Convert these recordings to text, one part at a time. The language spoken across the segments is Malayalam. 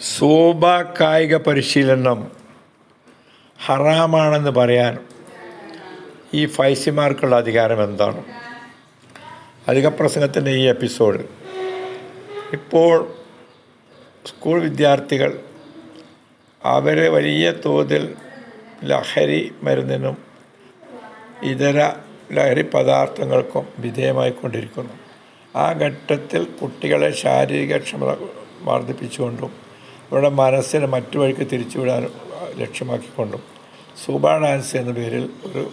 സൂബ കായിക പരിശീലനം ഹറാമാണെന്ന് പറയാൻ ഈ ഫൈസിമാർക്കുള്ള അധികാരം എന്താണ്? അധിക പ്രസംഗത്തിന്റെ ഈ എപ്പിസോഡ്. ഇപ്പോൾ സ്കൂൾ വിദ്യാർത്ഥികൾ അവരെ വലിയ തോതിൽ ലഹരി മരുന്നിനും ഇതര ലഹരി പദാർത്ഥങ്ങൾക്കും വിധേയമായിക്കൊണ്ടിരിക്കുന്നു. ആ ഘട്ടത്തിൽ കുട്ടികളെ ശാരീരിക ക്ഷമത വർദ്ധിപ്പിച്ചുകൊണ്ടും അവരുടെ മനസ്സിനെ മറ്റു വഴിക്ക് തിരിച്ചുവിടാൻ ലക്ഷ്യമാക്കിക്കൊണ്ടും. സൂബ ഡാൻസ് എന്ന പേരിൽ ഒരു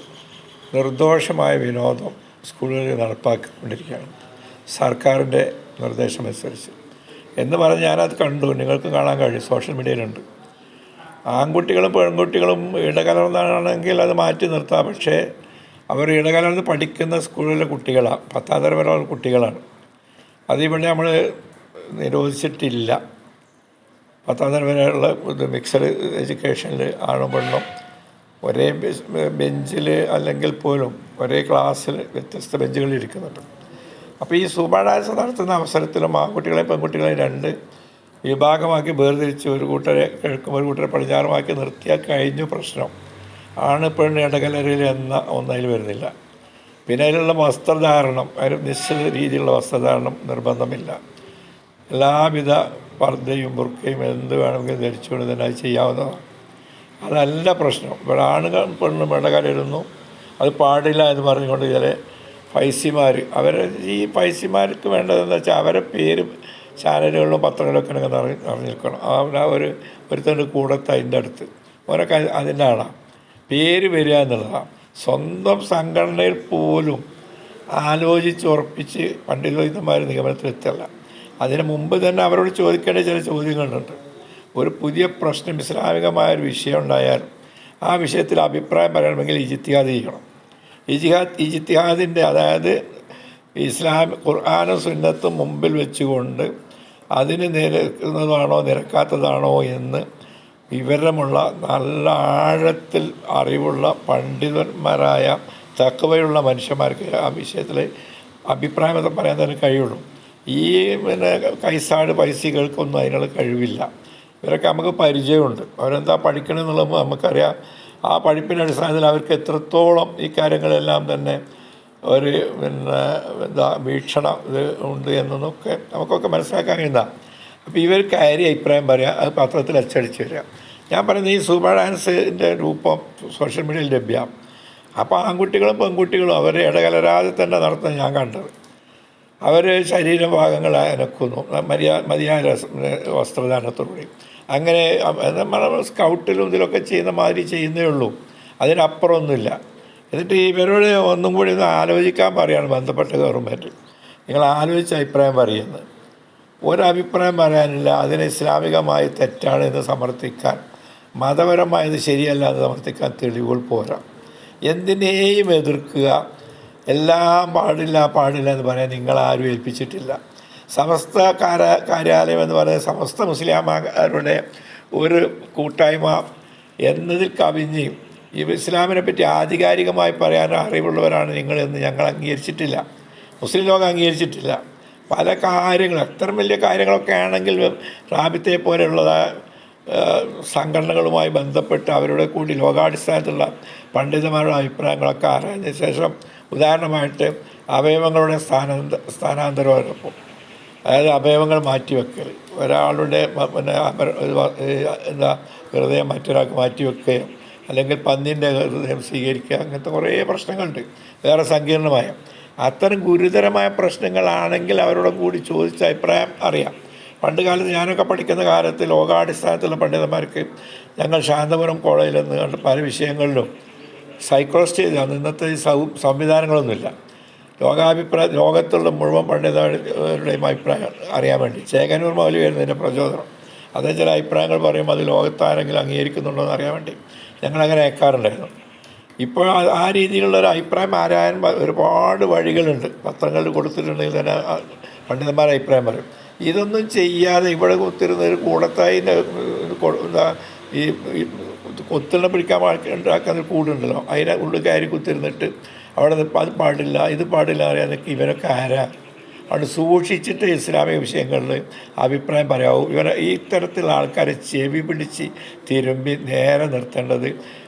നിർദോഷമായ വിനോദം സ്കൂളുകളിൽ നടപ്പാക്കിക്കൊണ്ടിരിക്കുകയാണ്. സർക്കാരിന്റെ നിർദ്ദേശമനുസരിച്ച് എന്ന് പറഞ്ഞ് ഞാനത് കണ്ടു. നിങ്ങൾക്ക് കാണാൻ കഴിയും. സോഷ്യൽ മീഡിയയിലുണ്ട്. ആൺകുട്ടികളും പെൺകുട്ടികളും ഇടകലർന്നാണെങ്കിൽ അത് മാറ്റി നിർത്താം. പക്ഷേ അവർ ഇടകലർന്ന് പഠിക്കുന്ന സ്കൂളിലെ കുട്ടികളാണ് പത്താം തരം വരെയുള്ള കുട്ടികളാണ്. അതിവിടെ നമ്മൾ നിരോധിച്ചിട്ടില്ല. പത്താം തരം വരെയുള്ള ഇത് മിക്സഡ് എഡ്യൂക്കേഷനിൽ ആണും പെണ്ണും ഒരേ ബെഞ്ചിൽ അല്ലെങ്കിൽ പോലും ഒരേ ക്ലാസ്സിൽ വ്യത്യസ്ത ബെഞ്ചുകളിൽ ഇരിക്കുന്നുണ്ട്. അപ്പോൾ ഈ സൂബ ഡാൻസ് നടത്തുന്ന അവസരത്തിലും ആൺകുട്ടികളെ പെൺകുട്ടികളെ രണ്ട് വിഭാഗമാക്കി വേർതിരിച്ച് ഒരു കൂട്ടരെ കിഴക്കും ഒരു കൂട്ടരെ പടിഞ്ഞാറുമാക്കി നിർത്തിയാൽ കഴിഞ്ഞു പ്രശ്നം. ആണ് പെണ്ണ് ഇടകലരയിൽ എന്ന ഒന്നതിൽ വരുന്നില്ല. പിന്നെ അതിലുള്ള വസ്ത്രധാരണം അതിന് നിശ്ചിത രീതിയിലുള്ള വസ്ത്രധാരണം നിർബന്ധമില്ല. എല്ലാവിധ പർദ്ദയും ബുർക്കയും എന്ത് വേണമെങ്കിലും ധരിച്ചുകൊണ്ട് തന്നെ അത് ചെയ്യാവുന്നതാണ് അതല്ല പ്രശ്നം. ഇവിടെ ആണുങ്ങൾ പെണ്ണും ഇടകലരുന്നു. അത് പാടില്ല എന്ന് പറഞ്ഞുകൊണ്ട് ചില പൈസിമാർ അവർ ഈ പൈസിമാർക്ക് വേണ്ടതെന്ന് വെച്ചാൽ അവരെ പേര് ചാനലുകളിലും പത്രങ്ങളിലൊക്കെ നിറഞ്ഞ് അറിഞ്ഞ് അറിഞ്ഞിരിക്കണം അവിടെ ഒരു ഒരുത്തന്റെ കൂടത്ത് അതിന്റെ അടുത്ത്. ഓരൊക്കെ അതിന്റെ ആളാണ് പേര് വരിക എന്നുള്ളതാണ് സ്വന്തം സംഘടനയിൽ പോലും ആലോചിച്ച് ഉറപ്പിച്ച് പണ്ഡിതോഹിതന്മാർ നിഗമനത്തിലെത്തല്ല അതിന് മുമ്പ് തന്നെ അവരോട് ചോദിക്കേണ്ട ചില ചോദ്യങ്ങളുണ്ട്. ഒരു പുതിയ പ്രശ്നം ഇസ്ലാമികമായൊരു വിഷയം ഉണ്ടായാൽ ആ വിഷയത്തിൽ അഭിപ്രായം പറയണമെങ്കിൽ ഇജിത്തിഹാദ് ചെയ്യണം. ഇജിഹാദ് ഇജിത്തിഹാദിന്റെ അതായത് ഇസ്ലാം ഖുർആാനും സുന്നത്തും മുമ്പിൽ വെച്ചുകൊണ്ട് അതിന് നിരക്കുന്നതാണോ നിരക്കാത്തതാണോ എന്ന് വിവരമുള്ള നല്ല ആഴത്തിൽ അറിവുള്ള പണ്ഡിതന്മാരായ തക്കവയുള്ള മനുഷ്യന്മാർക്ക് ആ വിഷയത്തിൽ അഭിപ്രായം പറയാൻ തന്നെ കഴിയുള്ളൂ. ഈ പിന്നെ കൈസാട് പൈസകൾക്കൊന്നും അതിനുള്ള കഴിവില്ല. ഇവരൊക്കെ നമുക്ക് പരിചയമുണ്ട്. അവരെന്താ പഠിക്കണമെന്നുള്ളത് നമുക്കറിയാം. ആ പഠിപ്പിന്റെ അടിസ്ഥാനത്തിൽ അവർക്ക് എത്രത്തോളം ഈ കാര്യങ്ങളെല്ലാം തന്നെ ഒരു പിന്നെ എന്താ വീക്ഷണം ഇത് ഉണ്ട് എന്നൊക്കെ നമുക്കൊക്കെ മനസ്സിലാക്കാൻ കഴിയുന്ന അപ്പോൾ ഇവർ കയറി അഭിപ്രായം പറയുക അത് പത്രത്തിൽ അച്ചടിച്ച് വരിക. ഞാൻ പറയുന്നത് ഈ സൂപ്പർ ഡാൻസിന്റെ രൂപം സോഷ്യൽ മീഡിയയിൽ ലഭ്യമാണ് അപ്പോൾ ആൺകുട്ടികളും പെൺകുട്ടികളും അവരെ ഇടകലരാതെ തന്നെ നടത്താൻ ഞാൻ കണ്ടത്. അവർ ശരീരഭാഗങ്ങൾ അനക്കുന്നു. മര്യാ മതിയായ വസ്ത്രധാരണത്തോടുകൂടി. അങ്ങനെ നമ്മൾ സ്കൗട്ടിലും ഇതിലൊക്കെ ചെയ്യുന്ന മാതിരി ചെയ്യുന്നേ ഉള്ളൂ. അതിനപ്പുറമൊന്നുമില്ല. എന്നിട്ട് ഇവരോട് ഒന്നും കൂടി ഒന്ന് ആലോചിക്കാൻ പറയുകയാണ് ബന്ധപ്പെട്ട ഗവൺമെന്റ് നിങ്ങൾ ആലോചിച്ച അഭിപ്രായം പറയുന്നത് ഒരഭിപ്രായം പറയാനില്ല. അതിന് ഇസ്ലാമികമായി തെറ്റാണ് എന്ന് സമർത്ഥിക്കാൻ. മതപരമായത് ശരിയല്ല എന്ന് സമർത്ഥിക്കാൻ തെളിവുകൾ പോരാ. എന്തിനേയും എതിർക്കുക. എല്ലാം പാടില്ല പാടില്ല എന്ന് പറയാൻ നിങ്ങളാരും ഏൽപ്പിച്ചിട്ടില്ല. സമസ്ത കാര കാര്യാലയം എന്ന് പറയുന്നത് സമസ്ത മുസ്ലിംമാരുടെ ഒരു കൂട്ടായ്മ എന്നതിൽ കവിഞ്ഞ് ഇസ്ലാമിനെ പറ്റി ആധികാരികമായി പറയാൻ അറിവുള്ളവരാണ് നിങ്ങളെന്ന് ഞങ്ങൾ അംഗീകരിച്ചിട്ടില്ല. മുസ്ലിം ലോകം അംഗീകരിച്ചിട്ടില്ല. പല കാര്യങ്ങൾ അത്ര വലിയ കാര്യങ്ങളൊക്കെ ആണെങ്കിൽ റാബിത്തെ പോലെയുള്ള സംഘടനകളുമായി ബന്ധപ്പെട്ട് അവരുടെ കൂടി ലോകാടിസ്ഥാനത്തിലുള്ള പണ്ഡിതന്മാരുടെ അഭിപ്രായങ്ങളൊക്കെ ആരാഞ്ഞ ശേഷം ഉദാഹരണമായിട്ട് അവയവങ്ങളുടെ സ്ഥാനാന്ത സ്ഥാനാന്തരം അതായത് അവയവങ്ങൾ മാറ്റിവെക്കൽ. ഒരാളുടെ പിന്നെ എന്താ ഹൃദയം മറ്റൊരാൾക്ക് മാറ്റിവെക്കുകയും അല്ലെങ്കിൽ പന്നിന്റെ ഹൃദയം സ്വീകരിക്കുക അങ്ങനത്തെ കുറേ പ്രശ്നങ്ങളുണ്ട്. വേറെ സങ്കീർണമായ. അത്തരം ഗുരുതരമായ പ്രശ്നങ്ങളാണെങ്കിൽ അവരോട് കൂടി ചോദിച്ച അഭിപ്രായം അറിയാം. പണ്ട് കാലത്ത് ഞാനൊക്കെ പഠിക്കുന്ന കാലത്ത് ലോകാടിസ്ഥാനത്തിലുള്ള പണ്ഡിതന്മാർക്ക് ഞങ്ങൾ ശാന്തപുരം കോളേജിൽ നിന്ന് പല വിഷയങ്ങളിലും സൈക്കോളജിസ്റ്റ് ആണ് ഇന്നത്തെ ഈ സൗ സംവിധാനങ്ങളൊന്നുമില്ല. ലോകാഭിപ്രായ ലോകത്തുള്ള മുഴുവൻ പണ്ഡിതരുടെയും അഭിപ്രായം അറിയാൻ വേണ്ടി. ചേകനൂർ മൗലിയായിരുന്നു ഇതിന്റെ പ്രചോദനം. അതേ ചില അഭിപ്രായങ്ങൾ പറയുമ്പോൾ അത് ലോകത്താരെങ്കിലും അംഗീകരിക്കുന്നുണ്ടോ എന്ന് അറിയാൻ വേണ്ടി ഞങ്ങളങ്ങനെ അയക്കാറുണ്ടായിരുന്നു. ഇപ്പോൾ ആ രീതിയിലുള്ള ഒരു അഭിപ്രായം ആരായാൻ ഒരുപാട് വഴികളുണ്ട്. പത്രങ്ങളിൽ കൊടുത്തിട്ടുണ്ടെങ്കിൽ തന്നെ പണ്ഡിതന്മാരെ അഭിപ്രായം പറയും. ഇതൊന്നും ചെയ്യാതെ ഇവിടെ കുത്തിരുന്ന ഒരു കൂടത്തായി എന്താ ഈ കൊത്തുള്ള പിടിക്കാൻ ഉണ്ടാക്കുന്ന ഒരു കൂടുണ്ടല്ലോ. അതിനെ ഉള്ളിൽ കയറി കുത്തിരുന്നിട്ട് അവിടെ അത് പാടില്ല ഇത് പാടില്ല അറിയാതൊക്കെ ഇവരൊക്കെ ആരാ? അവിടെ സൂക്ഷിച്ചിട്ട് ഇസ്ലാമിക വിഷയങ്ങളിൽ അഭിപ്രായം പറയാവൂ. ഇവരെ ഈ തരത്തിലുള്ള ആൾക്കാരെ ചെവി പിടിച്ച് തിരുമ്പി നേരെ നിർത്തേണ്ടത്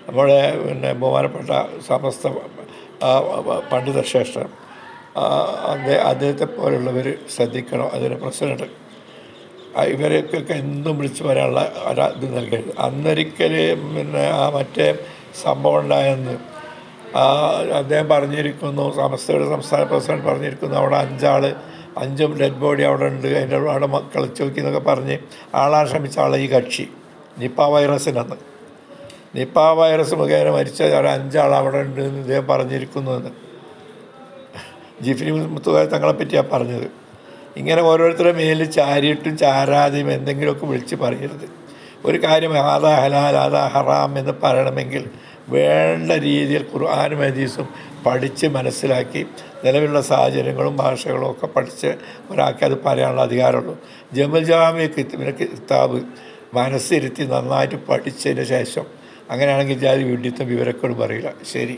നമ്മുടെ പിന്നെ ബഹുമാനപ്പെട്ട സമസ്ത ആ, പണ്ഡിത ശ്രേഷ്ഠൻ. ആ, അദ്ദേഹ അദ്ദേഹത്തെ പോലുള്ളവർ ശ്രദ്ധിക്കണം. അതിന് പ്രശ്നമുണ്ട്. ഇവരെയൊക്കെ എന്തും വിളിച്ച് വരാനുള്ള ഇത് നൽകരുത് അന്നൊരിക്കൽ പിന്നെ ആ മറ്റേ സംഭവം ഉണ്ടായെന്ന്. ആ, അദ്ദേഹം പറഞ്ഞിരിക്കുന്നു സമസ്തയുടെ സംസ്ഥാന പ്രസിഡന്റ് പറഞ്ഞിരിക്കുന്നു അവിടെ അഞ്ചാൾ അഞ്ചും ഡെഡ് ബോഡി അവിടെ ഉണ്ട് അതിന്റെ അവിടെ കളിച്ചു നോക്കി എന്നൊക്കെ പറഞ്ഞ് ആളാൻ ശ്രമിച്ച ആളെ ഈ കക്ഷി നിപ്പ വൈറസിനെന്ന് നിപ്പ വൈറസ് മുഖേന മരിച്ച ഒരു അഞ്ചാൾ അവിടെ ഉണ്ട് എന്ന് ഇദ്ദേഹം പറഞ്ഞിരിക്കുന്നു എന്ന്. ജിഫിനി മുത്തുകാരി തങ്ങളെ പറ്റിയാണ് പറഞ്ഞത്. ഇങ്ങനെ ഓരോരുത്തരുടെ മേലിൽ ചാരിയിട്ടും ചാരാതെയും എന്തെങ്കിലുമൊക്കെ വിളിച്ച് പറയരുത്. ഒരു കാര്യം ആദാ ഹലാൽ ആദാ ഹറാം എന്ന് പറയണമെങ്കിൽ വേണ്ട രീതിയിൽ ഖുർആാനും ഹദീസും പഠിച്ച് മനസ്സിലാക്കി നിലവിലുള്ള സാഹചര്യങ്ങളും ഭാഷകളും ഒക്കെ പഠിച്ച് ഒരാൾക്ക് അത് പറയാനുള്ള അധികാരമുള്ളൂ. ജമൽ ജാമ്യ കിതാബ് മനസ്സിരുത്തി നന്നായിട്ട് പഠിച്ചതിന് ശേഷം അങ്ങനെയാണെങ്കിൽ ജാതി വിഡിത്തം വിവരക്കേട് പറയില്ല. ശരി.